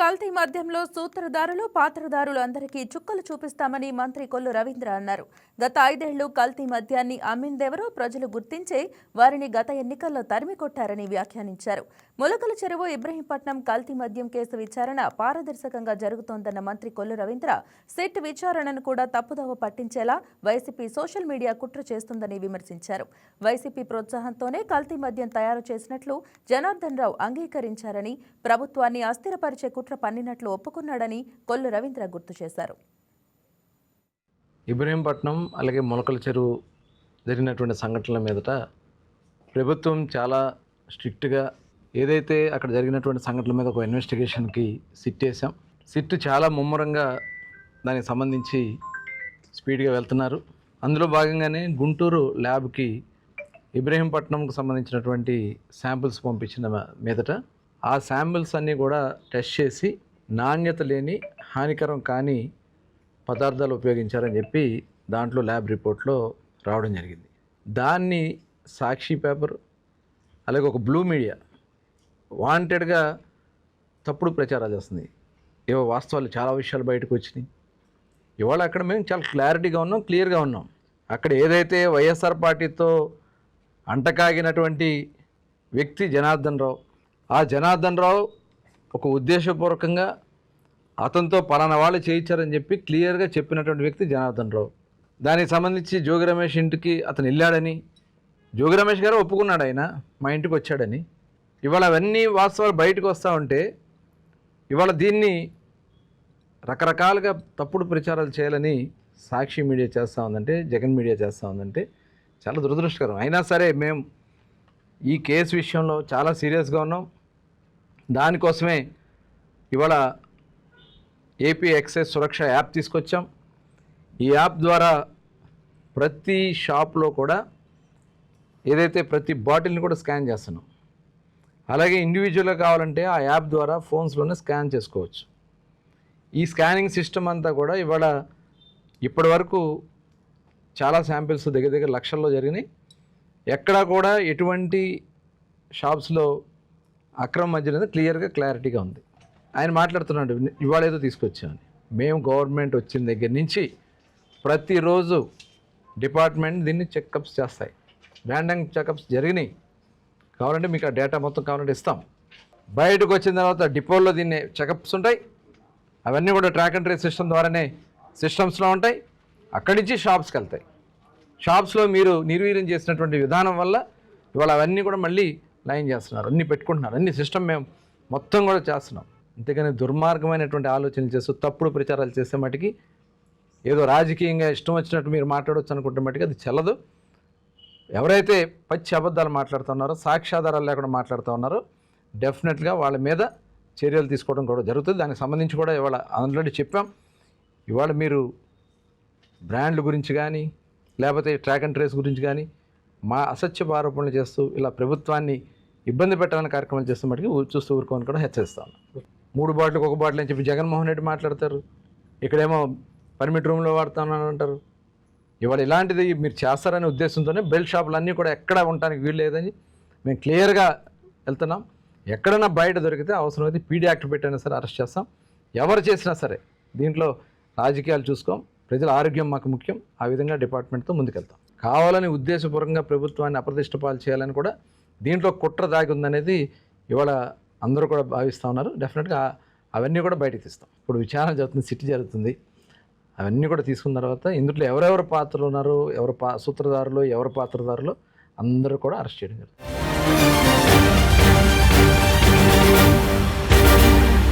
కల్తీ మద్యంలో సూత్రధారులు పాత్రధారులు అందరికీ చుక్కలు చూపిస్తామని మంత్రి కొల్లు రవీంద్ర అన్నారు. గత ఐదేళ్ళు కల్తీ మద్యాన్ని అమ్మిందెవరో ప్రజలు గుర్తించే వారిని గత ఎన్నికల్లో తరిమి కొట్టారని వ్యాఖ్యానించారు. ములకల చెరువు ఇబ్రహీంపట్నం కల్తీ మద్యం కేసు విచారణ పారదర్శకంగా జరుగుతోందన్న మంత్రి కొల్లు రవీంద్ర సిట్ విచారణను కూడా తప్పుదోవ పట్టించేలా వైసీపీ సోషల్ మీడియా కుట్ర చేస్తుందని విమర్శించారు. వైసీపీ ప్రోత్సాహంతోనే కల్తీ మద్యం తయారు చేసినట్లు జనార్దన్ రావు అంగీకరించారని ప్రభుత్వాన్ని అస్థిరపరిచే కుట్ర పన్నినట్లు ఒప్పుకున్నాడని కొల్లు రవీంద్ర గుర్తు చేశారు. ఇబ్రహీంపట్నం అలాగే మొలకల చెరువు జరిగినటువంటి సంఘటనల మీదట ప్రభుత్వం చాలా స్ట్రిక్ట్గా ఏదైతే అక్కడ జరిగినటువంటి సంఘటనల మీద ఒక ఇన్వెస్టిగేషన్కి సిట్ వేసాం సిట్ చాలా ముమ్మరంగా దానికి సంబంధించి స్పీడ్గా వెళ్తున్నారు. అందులో భాగంగానే గుంటూరు ల్యాబ్కి ఇబ్రహీంపట్నంకు సంబంధించినటువంటి శాంపిల్స్ పంపించిన మీదట ఆ శాంపిల్స్ అన్నీ కూడా టెస్ట్ చేసి నాణ్యత లేని హానికరం కాని పదార్థాలు ఉపయోగించారని చెప్పి దాంట్లో ల్యాబ్ రిపోర్ట్లో రావడం జరిగింది. దాన్ని సాక్షి పేపర్ అలాగే ఒక బ్లూ మీడియా వాంటెడ్గా తప్పుడు ప్రచారాలు చేస్తుంది. ఏవో వాస్తవాలు చాలా విషయాలు బయటకు వచ్చినాయి. ఇవాళ అక్కడ మేము చాలా క్లారిటీగా ఉన్నాం క్లియర్గా ఉన్నాం. అక్కడ ఏదైతే వైఎస్ఆర్ పార్టీతో అంటకాగినటువంటి వ్యక్తి జనార్దన్ రావు ఆ జనార్దన్ రావు ఒక ఉద్దేశపూర్వకంగా అతనితో పలానా వాళ్ళు చేయించారని చెప్పి క్లియర్గా చెప్పినటువంటి వ్యక్తి జనార్దన్ రావు దానికి సంబంధించి జోగి రమేష్ ఇంటికి అతను వెళ్ళాడని జోగి రమేష్ గారు ఒప్పుకున్నాడు ఆయన మా ఇంటికి వచ్చాడని. ఇవాళ అవన్నీ వాస్తవాలు బయటకు వస్తూ ఉంటే ఇవాళ దీన్ని రకరకాలుగా తప్పుడు ప్రచారాలు చేయాలని సాక్షి మీడియా చేస్తూ ఉందంటే జగన్ మీడియా చేస్తూ ఉందంటే చాలా దురదృష్టకరం. అయినా సరే మేము ఈ కేసు విషయంలో చాలా సీరియస్గా ఉన్నాం. దానికోసమే ఇవాళ ఏపీ ఎక్సైజ్ సురక్ష యాప్ తీసుకొచ్చాం. ఈ యాప్ ద్వారా ప్రతి షాప్లో కూడా ఏదైతే ప్రతి బాటిల్ని కూడా స్కాన్ చేస్తున్నాం. అలాగే ఇండివిజువల్గా కావాలంటే ఆ యాప్ ద్వారా ఫోన్స్లోనే స్కాన్ చేసుకోవచ్చు. ఈ స్కానింగ్ సిస్టమ్ అంతా కూడా ఇవాళ ఇప్పటి వరకు చాలా శాంపిల్స్ దగ్గర దగ్గర లక్షల్లో జరిగినాయి. ఎక్కడా కూడా ఎటువంటి షాప్స్లో అక్రమ మధ్య క్లియర్గా క్లారిటీగా ఉంది. ఆయన మాట్లాడుతున్నాడు ఇవాళ ఏదో తీసుకొచ్చామని మేము గవర్నమెంట్ వచ్చిన దగ్గర నుంచి ప్రతిరోజు డిపార్ట్మెంట్ దీన్ని చెకప్స్ చేస్తాయి. ర్యాండమ్ చెకప్స్ జరిగినాయి. కావాలంటే మీకు ఆ డేటా మొత్తం కావాలంటే ఇస్తాం. బయటకు వచ్చిన తర్వాత డిపోల్లో దీన్ని చెకప్స్ ఉంటాయి. అవన్నీ కూడా ట్రాక్ అండ్ ట్రేస్ సిస్టమ్ ద్వారానే సిస్టమ్స్లో ఉంటాయి. అక్కడి నుంచి షాప్స్కి వెళ్తాయి. షాప్స్లో మీరు నిర్వీర్యం చేసినటువంటి విధానం వల్ల ఇవాళ అవన్నీ కూడా మళ్ళీ లైన్ చేస్తున్నారు అన్ని పెట్టుకుంటున్నారు అన్ని సిస్టమ్ మేము మొత్తం కూడా చేస్తున్నాం. అంతేకాని దుర్మార్గమైనటువంటి ఆలోచనలు చేస్తూ తప్పుడు ప్రచారాలు చేసే మటుకి ఏదో రాజకీయంగా ఇష్టం వచ్చినట్టు మీరు మాట్లాడవచ్చు అనుకుంటే మటుకు అది చెల్లదు. ఎవరైతే పచ్చి అబద్ధాలు మాట్లాడుతున్నారో సాక్ష్యాధారాలు లేకుండా మాట్లాడుతూ ఉన్నారో డెఫినెట్గా వాళ్ళ మీద చర్యలు తీసుకోవడం కూడా జరుగుతుంది. దానికి సంబంధించి కూడా ఇవాళ ఆల్రెడీ చెప్పాం. ఇవాళ మీరు బ్రాండ్ల గురించి కానీ లేకపోతే ట్రాక్ అండ్ ట్రేస్ గురించి కానీ మా అసత్యపు ఆరోపణలు చేస్తూ ఇలా ప్రభుత్వాన్ని ఇబ్బంది పెట్టాలని కార్యక్రమాలు చేస్తే మటుకు చూస్తూ ఊరుకోని కూడా హెచ్చరిస్తాను. మూడు బాటిల్కి ఒక బాటిల్ అని చెప్పి జగన్మోహన్ రెడ్డి మాట్లాడతారు. ఇక్కడేమో పర్మిట్ రూమ్లో వాడతానని అంటారు. ఇవాళ ఇలాంటిది మీరు చేస్తారనే ఉద్దేశంతోనే బెల్ట్ షాపులు అన్నీ కూడా ఎక్కడ ఉండడానికి వీలు లేదని మేము క్లియర్గా వెళ్తున్నాం. ఎక్కడైనా బయట దొరికితే అవసరమైతే పీడీ యాక్ట్ పెట్టైనా సరే అరెస్ట్ చేస్తాం. ఎవరు చేసినా సరే దీంట్లో రాజకీయాలు చూసుకోం. ప్రజల ఆరోగ్యం మాకు ముఖ్యం. ఆ విధంగా డిపార్ట్మెంట్తో ముందుకెళ్తాం. కావాలని ఉద్దేశపూర్వకంగా ప్రభుత్వాన్ని అప్రతిష్ట పాలు చేయాలని కూడా దీంట్లో కుట్ర దాగి ఉందనేది ఇవాళ అందరూ కూడా భావిస్తూ ఉన్నారు. డెఫినెట్గా అవన్నీ కూడా బయటకు తీస్తాం. ఇప్పుడు విచారణ జరుగుతుంది సిటీ జరుగుతుంది. అవన్నీ కూడా తీసుకున్న తర్వాత ఇందులో ఎవరెవరు పాత్రలు ఉన్నారు ఎవరు పా సూత్రధారులు ఎవరు పాత్రధారులు అందరూ కూడా అరెస్ట్ చేయడం జరుగుతుంది.